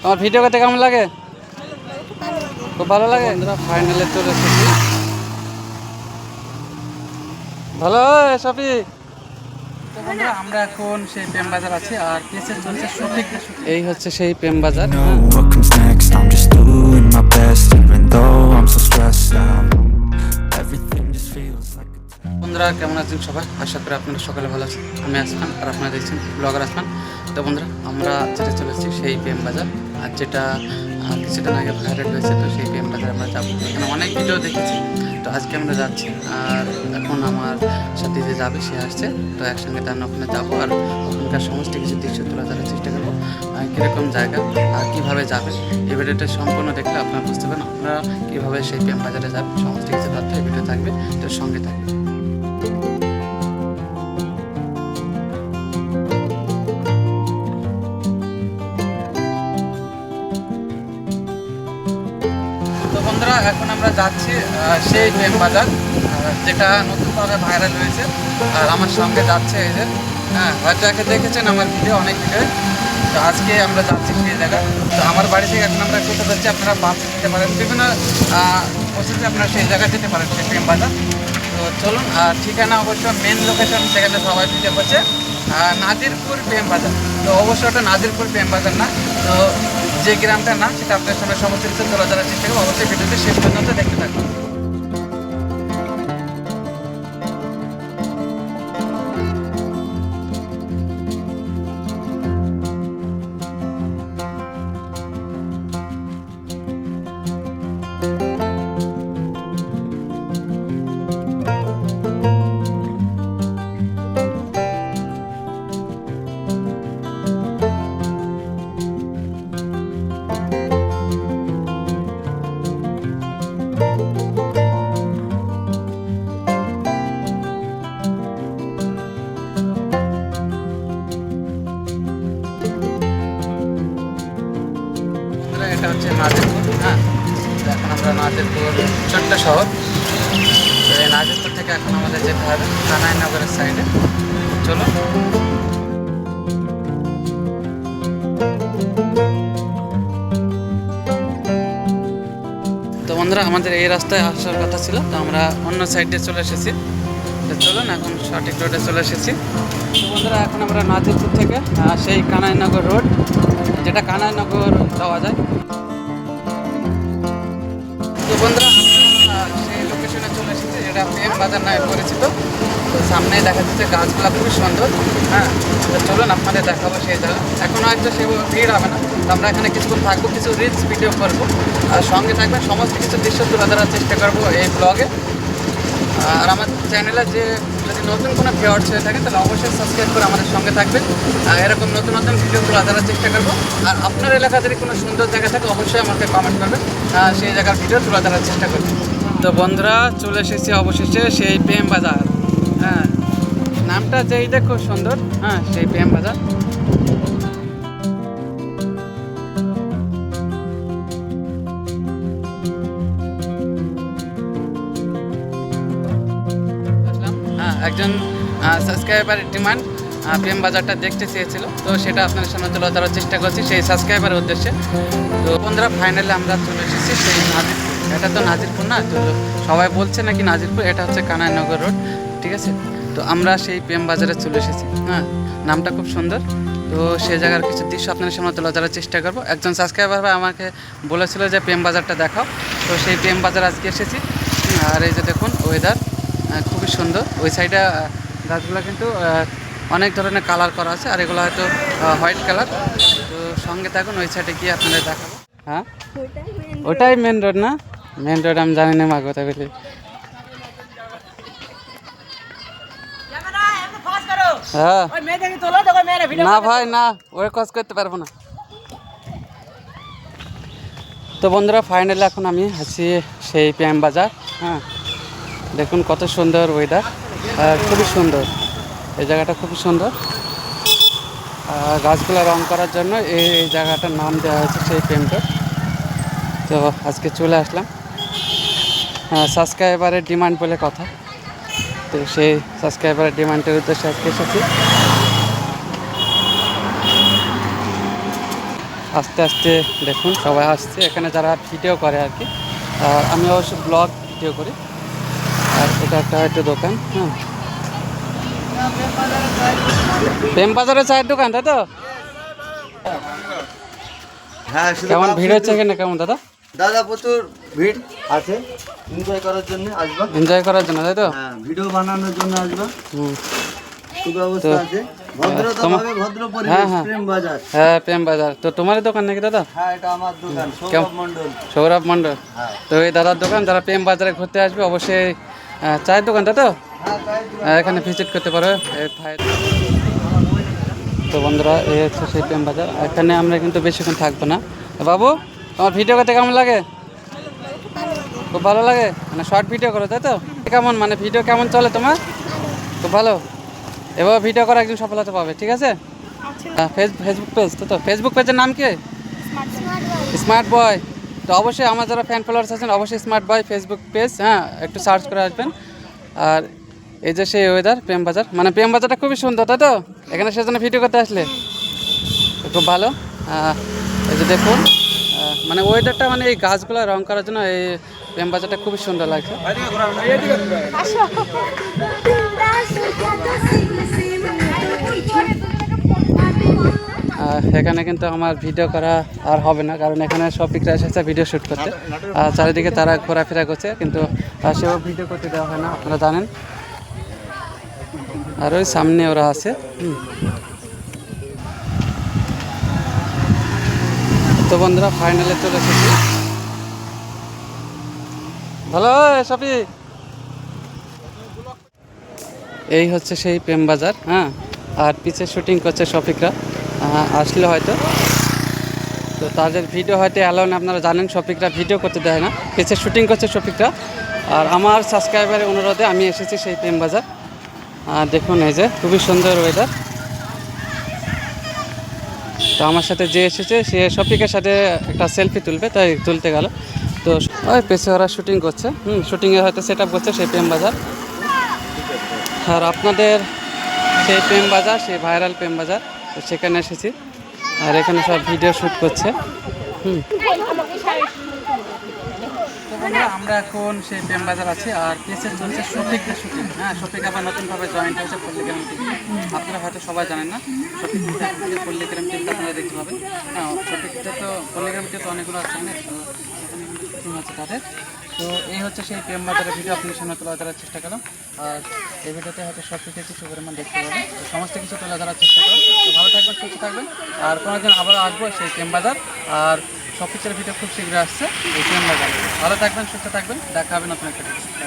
তোমার ভিডিও করতে কেমন লাগে? খুব ভালো লাগে? ফাইনালে চলে এসেছি। ভালো সফি। তো বন্ধুরা আমরা এখন সেই প্রেম বাজার আছি আর পেছে চলছে এই হচ্ছে সেই প্রেম বাজার। বন্ধুরা কেমন আছেন সবাই? আশা করি আপনারা সকালে ভালো আছেন। আমি আসমান আর আপনারা দেখছেন ব্লগার আসমান তো বন্ধুরা আমরা যেটা চলেছি সেই প্রেম বাজার। আর যেটা কিছুদিন আগে ভাইরাল হয়েছে, তো সেই প্রেম বাজার আমরা যাব। এখানে অনেক ভিডিও দেখেছি, তো আজকে আমরা যাচ্ছি। আর এখন আমার সাথে যে যাবে, সে আসছে, তো একসঙ্গে তার ওখানে যাব, আর ওখানকার সমস্ত কিছু দৃশ্য তুলে ধরার চেষ্টা করব কীরকম জায়গা, আর কীভাবে যাবে, এই ভিডিওটা সম্পূর্ণ দেখলে আপনারা বুঝতে পারেন আপনারা কীভাবে সেই প্রেম বাজারে যাবেন, সমস্ত কিছু তথ্য এই ভিডিও থাকবে, তো সঙ্গে থাকবে। বন্ধুরা, এখন আমরা যাচ্ছি সেই প্রেম বাজার যেটা নতুনভাবে ভাইরাল হয়েছে। আর আমার সঙ্গে যাচ্ছে এই যে হ্যাঁ হয়তো একে দেখেছেন আমার ভিডিও অনেক ভিডিও তো আজকে আমরা যাচ্ছি সেই জায়গা তো আমার বাড়ি থেকে এখন আমরা কোথাও যাচ্ছি, আপনারা বাস নিতে পারেন। বিভিন্ন প্রসেসে আপনারা সেই জায়গায় যেতে পারেন, সেই প্রেম বাজার। তো চলুন ঠিকানা অবশ্য মেন লোকেশন সেখানে সবাই ভিডিও করছে। নাজিরপুর প্রেম বাজার। তো অবশ্যই ওটা নাজিরপুর প্রেম বাজার না। তো যে গ্রামটা না, সেটা আপনার সামনে সমস্ত কিছু তোলা চেষ্টা করব। অবশ্যই ভিডিওতে শেষ পর্যন্ত দেখতে থাকুন। আমরা নাজিরপুর ছোট্ট শহর। তো এই নাজিরপুর থেকে এখন আমাদের যেতে হবে কানাইনগরের সাইডে চলো তো বন্ধুরা, আমাদের এই রাস্তায় আসার কথা ছিল, তো আমরা অন্য সাইডে চলে এসেছি। তো চলুন, এখন সঠিক রোডে চলে এসেছি। বন্ধুরা, এখন আমরা নাজিরপুর থেকে সেই কানাইনগর রোড যেটা কানাইনগর যাওয়া যায়। বাজার নামে পরিচিত। তো সামনেই দেখা যাচ্ছে গাছগুলা খুবই সুন্দর। হ্যাঁ চলুন আপনাদের দেখাবো সেই জায়গা। এখন হয়তো সে ভিড় হবে না। তো আমরা এখানে কিছুক্ষণ থাকব, কিছু রিলস ভিডিও করব। আর সঙ্গে থাকবেন, সমস্ত কিছু দৃশ্য তুলে ধরার চেষ্টা করব এই ব্লগে আর আমার চ্যানেলে যে, যদি নতুন কোনো ভিউয়ার্স হয়ে থাকে তাহলে অবশ্যই সাবস্ক্রাইব করে আমাদের সঙ্গে থাকবেন। আর এরকম নতুন নতুন ভিডিও তুলে ধরার চেষ্টা করব। আর আপনার এলাকা যদি কোনো সুন্দর জায়গা থাকে, অবশ্যই আমাকে কমেন্ট করবেন। সেই জায়গার ভিডিও তুলে ধরার চেষ্টা করবেন তো বন্ধুরা চলে এসেছি অবশেষে সেই প্রেম বাজার। হ্যাঁ নামটা যেই দেখো সুন্দর হ্যাঁ সেই প্রেম বাজার। হ্যাঁ, একজন সাবস্ক্রাইবারের ডিমান্ড প্রেম বাজারটা দেখতে চেয়েছিল। তো সেটা আপনাদের সামনে তুলে ধরার চেষ্টা করছি সেই সাবস্ক্রাইবারের উদ্দেশ্যে। তো বন্ধুরা ফাইনালি আমরা চলে এসেছি সেই এটা তো নাজিরপুর না? তো সবাই বলছে নাকি নাজিরপুর? এটা হচ্ছে কানাইনগর রোড ঠিক আছে? তো আমরা সেই প্রেম বাজারে চলে এসেছি হ্যাঁ? নামটা খুব সুন্দর। তো সেই জায়গার কিছু দৃশ্য আপনাদের সামনে তুলে ধরার চেষ্টা করব। একজন সাবস্ক্রাইবার ভাই আমাকে বলেছিল যে প্রেম বাজারটা দেখাও। তো সেই প্রেম বাজার আজকে এসেছি। আর এই যে দেখুন ওয়েদার খুবই সুন্দর। ওই সাইডে গাছগুলো কিন্তু অনেক ধরনের কালার করা আছে আর এগুলো হয়তো হোয়াইট কালার তো সঙ্গে থাকুন ওই সাইডে গিয়ে আপনাদের দেখাবো। হ্যাঁ? ওটাই মেন রোড না? মেন রোড আমি জানি না মা কথা বলি। হ্যাঁ। না ভাই, না ওই কাজ করতে পারব না। তো বন্ধুরা ফাইনালি এখন আমি আছি সেই প্যাম বাজার হ্যাঁ। দেখুন কত সুন্দর ওয়েদার খুবই সুন্দর। এই জায়গাটা খুবই সুন্দর। গাছগুলো রং করার জন্য এই জায়গাটার নাম দেওয়া হয়েছে সেই প্রেমটা তো আজকে চলে আসলাম। সাবস্ক্রাইবারের ডিমান্ড বলে কথা। তো সেই সাবস্ক্রাইবারের ডিমান্ডের উদ্দেশ্যে আজকে এসেছি। আস্তে আস্তে দেখুন সবাই আসছে। এখানে যারা ভিডিও করে আর কি আর আমি অবশ্য ব্লগ ভিডিও করি। আর এটা একটা হয়তো দোকান হ্যাঁ। প্রেম বাজারে চায়ের দোকান তাই তো? হ্যাঁ কেমন ভিড় হচ্ছে এখানে কেমন দাদা? দাদা প্রচুর ভিড় আছে। এনজয় করার জন্য আসবা। এনজয় করার জন্য তাই তো? হ্যাঁ ভিডিও বানানোর জন্য আসবা। হুম। সুব্যবস্থা আছে। ভদ্র হ্যাঁ, পরিবেশ হ্যাঁ। প্রেম বাজার। হ্যাঁ প্রেম বাজার। তো তোমারই দোকান নাকি দাদা? হ্যাঁ এটা আমার দোকান সৌরভ মণ্ডল। তো এই দাদার দোকান যারা প্রেম বাজারে ঘুরতে আসবে অবশ্যই চায়ের দোকান তাই তো? এখানে ভিজিট করতে পারো। তো বন্ধুরা এই হচ্ছে সেই প্রেম বাজার। এখানে আমরা কিন্তু বেশিক্ষণ থাকব না। বাবু? তোমার ভিডিও করতে কেমন লাগে? খুব ভালো লাগে? মানে শর্ট ভিডিও করো, তাই তো? কেমন? মানে ভিডিও কেমন চলে তোমার? খুব ভালো? এবার ভিডিও করে একদিন সফলতা পাবে, ঠিক আছে? ফেস ফেসবুক পেজ তো? তো ফেসবুক পেজের নাম কি? স্মার্ট বয় তো অবশ্যই আমার যারা ফ্যান ফলোয়ার্স আছেন, অবশ্যই স্মার্ট বয় ফেসবুক পেজ হ্যাঁ একটু সার্চ করে আসবেন। আর এই যে সেই ওয়েদার প্রেম বাজার। মানে প্রেম বাজারটা খুবই সুন্দর, তাই তো? এখানে সেজন্য ভিডিও করতে আসলে। খুব ভালো। এই যে দেখুন। মানে ওয়েদারটা মানে এই গাছগুলো রং করার জন্য এই প্রেম বাজারটা খুবই সুন্দর লাগছে। এখানে কিন্তু আমার ভিডিও করা আর হবে না কারণ এখানে সব পিকরা এসেছে ভিডিও শ্যুট করতে। আর চারিদিকে তারা ঘোরাফেরা করছে কিন্তু সেও ভিডিও করতে দেওয়া হয় না আপনারা জানেন। আর ওই সামনে ওরা আছে। তো বন্ধুরা ফাইনালে চলে এসেছি। ভালো সফি এই হচ্ছে সেই প্রেম বাজার হ্যাঁ? আর পিছে শুটিং করছে শফিকরা। আসলে হয়তো। তো তাদের ভিডিও হয়তো অ্যালাউ না আপনারা জানেন, শফিকরা ভিডিও করতে দেয় না। পিছে শুটিং করছে শফিকরা। আর আমার সাবস্ক্রাইবারের অনুরোধে আমি এসেছি সেই প্রেম বাজার। আর দেখুন, এই যে খুবই সুন্দর ওয়েদার তো আমার সাথে যে এসেছে, সে শফিকের সাথে একটা সেলফি তুলবে, তাই তুলতে গেল। তো ওই পেছে ওরা শুটিং করছে। হুম শুটিংয়ে হয়তো সেট আপ করছে সেই প্রেম বাজার। আর আপনাদের সেই প্রেম বাজার, সেই ভাইরাল প্রেম বাজার, তো সেখানে এসেছি। আর এখানে সব ভিডিও শ্যুট করছে। হুম। বন্ধুরা, আমরা এখন সেই প্রেম বাজার আছি আর কেসের চলছে শফিকদের শুটিং। হ্যাঁ শফিক আবার নতুনভাবে জয়েন্ট হয়েছে পল্লিগ্রাম টিভি আপনারা হয়তো সবাই জানেন না থেকে পল্লিগ্রাম টিভিটা আপনারা দেখতে পাবেন। হ্যাঁ শফিকটা তো পল্লিগ্রাম টিভি তো অনেকগুলো আছে তাদের। তো এই হচ্ছে সেই প্রেম বাজারের ভিডিও আপনি সামনে তোলা ধরার চেষ্টা করলাম আর এই ভিডিওতে হয়তো সব কিছু কিছু পরিমাণ দেখতে পাবেন। সমস্ত কিছু তোলা ধরার চেষ্টা করলাম তো ভালো থাকবেন, সুস্থ থাকবেন। আর কোনোদিন আবারও আসব সেই প্রেম বাজার। আর সব কিছুর ভিডিও খুব শীঘ্রই আসছে এই প্রেম বাজার। ভালো থাকবেন, সুস্থ থাকবেন। দেখা হবে নতুন একটা ভিডিও।